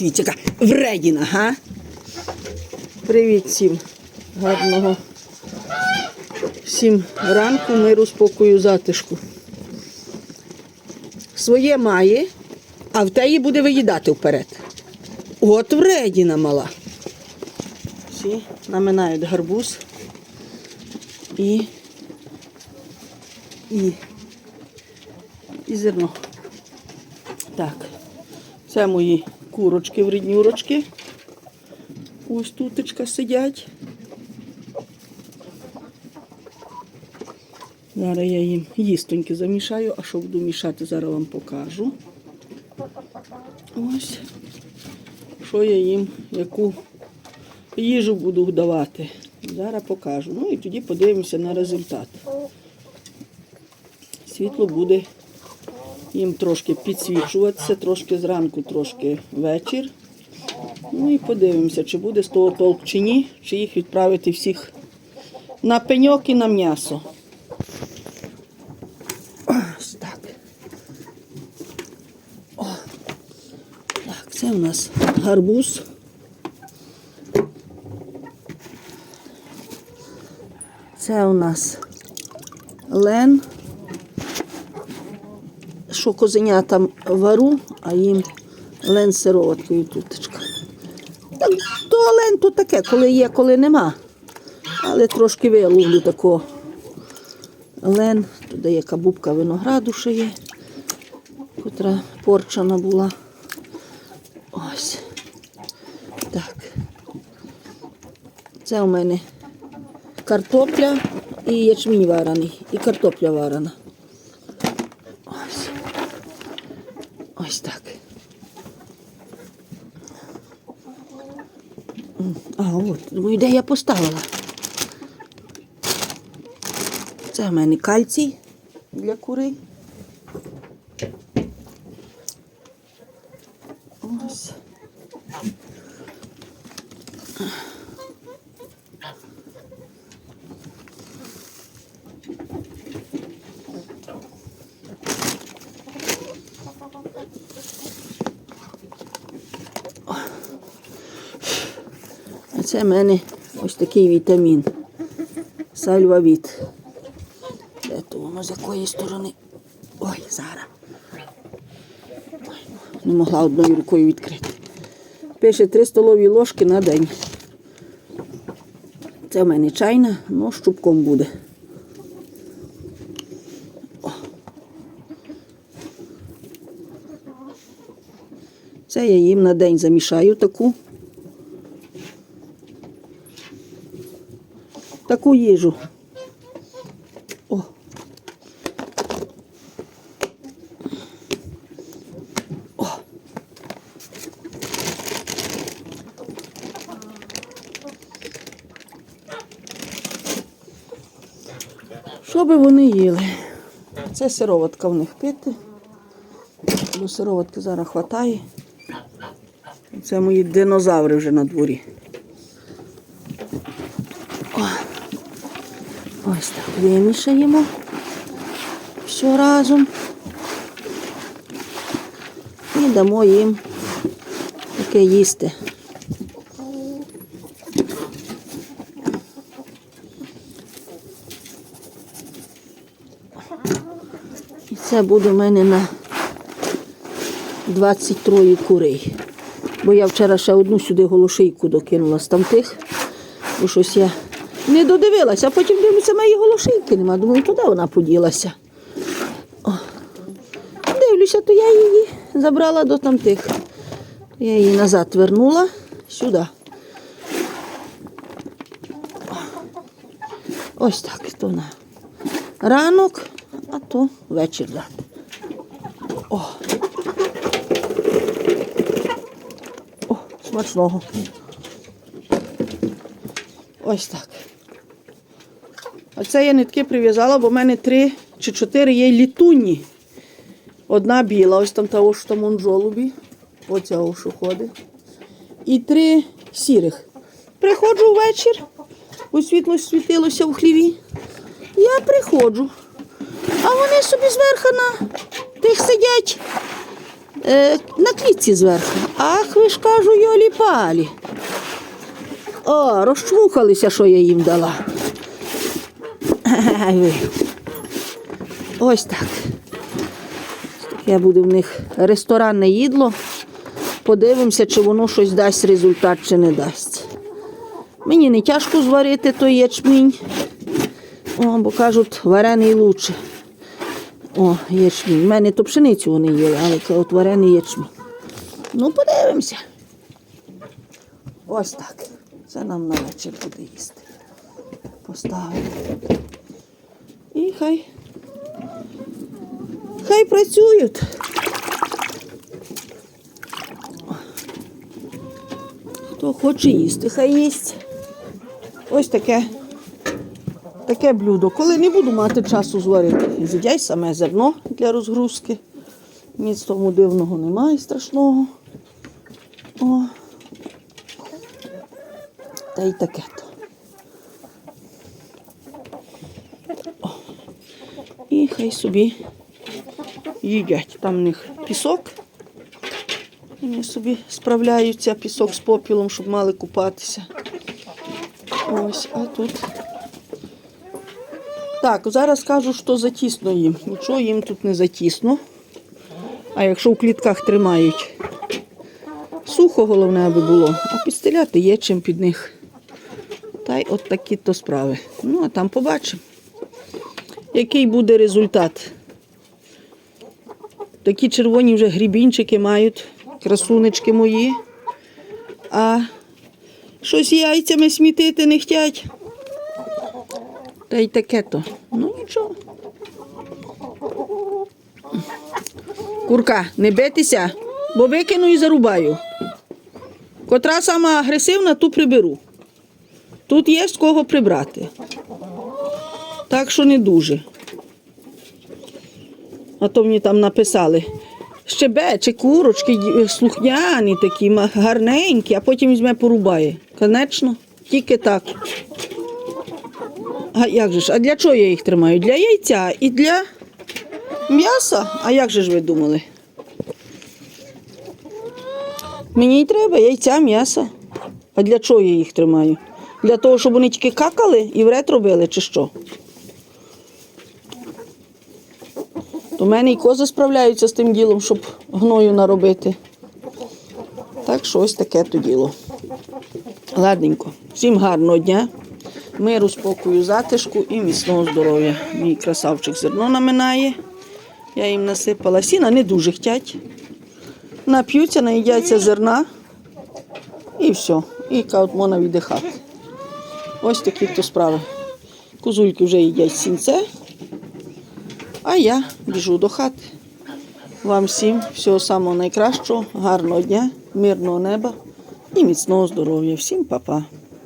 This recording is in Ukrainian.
Яка вредіна, га? Привіт всім. Гарного. Всім ранку, миру, спокою, затишку. Своє має, а в теї буде виїдати вперед. От вредіна мала. Всі наминають гарбуз і, і, і зерно. Так, це мої курочки, вреднюрочки. Ось тутечка сидять. Зараз я їм їстоньки замішаю, а що буду мішати, зараз вам покажу. Ось. Що я їм, яку їжу буду давати. Зараз покажу. Ну і тоді подивимося на результат. Світло буде їм трошки підсвічуватися, трошки зранку, трошки вечір. Ну і подивимося, чи буде з того толк чи ні, чи їх відправити всіх на пеньок і на м'ясо. Ось так. О. Так, це у нас гарбуз. Це у нас лен. Що козенята вару, а їм лен сироваткою тутечка. Так, то лен то таке, коли є, коли нема. Але трошки виловлю такого. Лен, туди є кабубка винограду ще є, котра порчана була. Ось. Так. Це у мене картопля і ячмінь варений, і картопля варена. Ось. Ось так. М, А, от, думаю, де я поставила. Це в мене кальцій для курей. Це в мене ось такий вітамін. Сальвавіт. Де то воно з якої сторони? Ой, зараз. Не могла одною рукою відкрити. Пише 3 столові ложки на день. Це в мене чайна, ну щупком буде. О. Це я їм на день замішаю таку. Таку їжу. О. О. Що би вони їли? Це сироватка в них пити. До сироватки зараз хватає. Це мої динозаври вже на дворі. Ось так вимішаємо все разом і дамо їм таке їсти. І це буде в мене на 23 курей. Бо я вчора ще одну сюди голошийку докинула з тамтих, бо щось я не додивилася, а потім дивлюся, моєї голошийки нема. Думаю, туди вона поділася. О. Дивлюся, то я її забрала до тамтих. Я її назад вернула сюди. Ось так, то на ранок, а то вечір дати. О. О, смачного. Ось так. Оце я нитки прив'язала, бо в мене три чи чотири є літунні. Одна біла, ось там того, що там он жолубі. Оця що ходить. І три сірих. Приходжу ввечір, бо світло світилося в хліві. Я приходжу. А вони собі зверху на тих сидять. е, на клітці зверху. Ах, ви ж кажу, йолі палі. О, розчмухалися, що я їм дала. Ось так. Таке буде в них ресторанне їдло. Подивимося, чи воно щось дасть результат, чи не дасть. Мені не тяжко зварити той ячмінь. О, бо кажуть, варений лучше. О, ячмінь. У мене то пшеницю вони їли, але от варений ячмінь. Ну, подивимося. Ось так. Це нам на вечір буде їсти. Поставимо. І хай. Хай працюють. Хто хоче їсти, хай їсть. Ось таке. Таке блюдо. Коли не буду мати часу зварити, з'їдяй саме зерно для розгрузки. Ніц тому дивного немає страшного. О. Та й таке то. О. І хай собі їдять. Там в них пісок. Вони собі справляються, пісок з попілом, щоб мали купатися. Ось, а тут. Так, зараз кажу, що затісно їм. Нічого їм тут не затісно. А якщо в клітках тримають, сухо головне аби було, а підстеляти є чим під них. Та й от такі то справи. Ну, а там побачимо, який буде результат. Такі червоні вже грібінчики мають, красунечки мої. А щось яйцями смітити не хотять. Та й таке то. Ну нічого. Курка, не битися, бо викину і зарубаю. Котра сама агресивна, ту приберу. Тут є з кого прибрати. Так що не дуже. А то мені там написали. Щебече, курочки слухняні такі, гарненькі, а потім візьме порубає. Конечно, тільки так. А як же ж? А для чого я їх тримаю? Для яйця і для м'яса? А як же ж ви думали? Мені й треба яйця, м'яса. А для чого я їх тримаю? Для того, щоб вони тільки какали і вред робили, чи що? В мене і кози справляються з тим ділом, щоб гною наробити. Так що ось таке то діло. Ладненько. Всім гарного дня, миру, спокою, затишку і міцного здоров'я. Мій красавчик зерно наминає. Я їм насипала сіна, не дуже хтять. Нап'ються, наїдяться зерна і все. І кажуть, можна віддихати. Ось такі то справи. Козульки вже їдять сінце, а я біжу до хати. Вам всім всього самого найкращого, гарного дня, мирного неба і міцного здоров'я. Всім па-па.